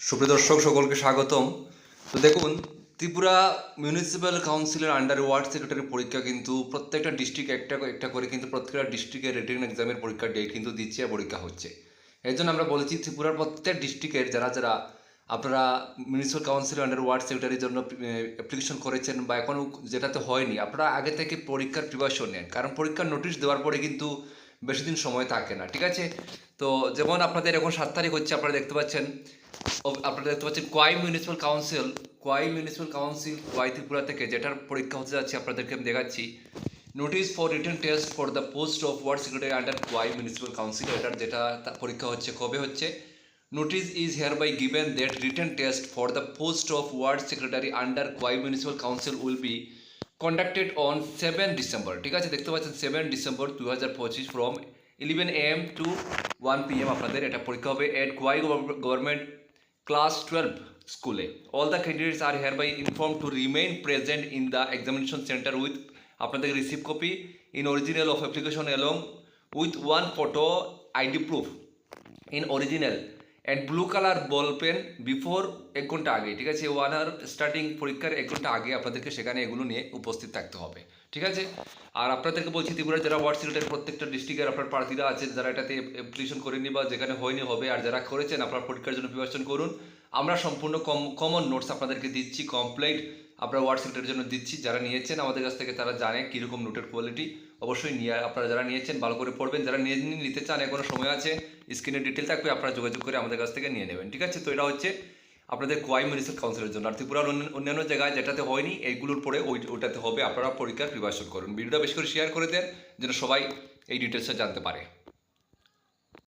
সুপ্রিয় দর্শক, সকলকে স্বাগতম। তো দেখুন, ত্রিপুরা মিউনিসিপ্যাল কাউন্সিলের আন্ডার ওয়ার্ড সেক্রেটারি পরীক্ষা কিন্তু প্রত্যেকটা ডিস্ট্রিক্ট একটা একটা করে কিন্তু প্রত্যেকটা ডিস্ট্রিক্টের রিটেন এক্সামের পরীক্ষার ডেট কিন্তু দিচ্ছে পরীক্ষা হচ্ছে। এই জন্য আমরা বলেছি, ত্রিপুরার প্রত্যেক ডিস্ট্রিক্টের যারা যারা আপনারা মিউনিসিপ্যাল কাউন্সিলের আন্ডার ওয়ার্ড সেক্রেটারির জন্য অ্যাপ্লিকেশন করেছেন বা এখনও যেটাতে হয়নি, আপনারা আগে থেকে পরীক্ষার প্রিপারেশন নেন। কারণ পরীক্ষার নোটিশ দেওয়ার পরে কিন্তু বেশি দিন সময় থাকে না, ঠিক আছে? তো যেমন আপনাদের এখন সাত তারিখ হচ্ছে, আপনারা দেখতে পাচ্ছেন আপনারা দেখতে পাচ্ছেন Khowai municipal council, Khowai municipal council Khowai Tripura থেকে যেটার পরীক্ষা হতে যাচ্ছে, আপনাদেরকে আমি দেখাচ্ছি। Notice for return test for the post of ward secretary under Khowai municipal council, এটার যেটা পরীক্ষা হচ্ছে, কবে হচ্ছে? Notice is hereby given that return test for the post of ward secretary under Khowai municipal council will be conducted on seven December ঠিক আছে? দেখতে পাচ্ছেন সেভেন ডিসেম্বর দু হাজার পঁচিশ from eleven A M to one P আপনাদের। এটা পরীক্ষা হবে at Khowai government class twelve স্কুলে all the candidates are hereby inform to remain present in the examination centre with আপনাদের receive copy in original of application along with one photo ID proof in original and blue colour ball pen before এক ঘণ্টা আগে, ঠিক আছে? One hour starting পরীক্ষার এক ঘণ্টা আগে আপনাদেরকে সেখানে এগুলো নিয়ে উপস্থিত থাকতে হবে, ঠিক আছে? আর আপনাদেরকে বলছি, ত্রিপুরার যারা ওয়ার্ড সিলেটের প্রত্যেকটা ডিস্ট্রিক্টের আপনার প্রার্থীরা আছেন, যারা এটাতে অ্যাপ্লিকেশন করেনি বা যেখানে হয়নি হবে, আর যারা করেছেন, আপনার পরীক্ষার জন্য প্রিপারেশন করুন। আমরা সম্পূর্ণ কম কমন নোটস আপনাদেরকে দিচ্ছি কমপ্লিট আপনারা ওয়ার্ড সিলেটের জন্য দিচ্ছি। যারা নিয়েছেন আমাদের কাছ থেকে তারা জানে কীরকম নোটের কোয়ালিটি অবশ্যই নিয়ে, আপনারা যারা নিয়েছেন, ভালো করে পড়বেন। যারা নিয়ে নিতে চান, এখনও সময় আছে স্ক্রিনে ডিটেল থাকবে, আপনারা যোগাযোগ করে আমাদের কাছ থেকে নিয়ে নেবেন। ঠিক আছে? তো এটা হচ্ছে আপনাদের কোয়াই মিউনিসিপাল কাউন্সিলের জন্য। আর ত্রিপুরার অন্য- অন্যান্য জায়গায় যেটাতে হয়নি, এইগুলোর পরে ওই ওটাতে হবে। আপনারা পরীক্ষার প্রিপারেশন করুন। ভিডিওটা বেশি করে শেয়ার করে দেন, যেন সবাই এই ডিটেলসটা জানতে পারে।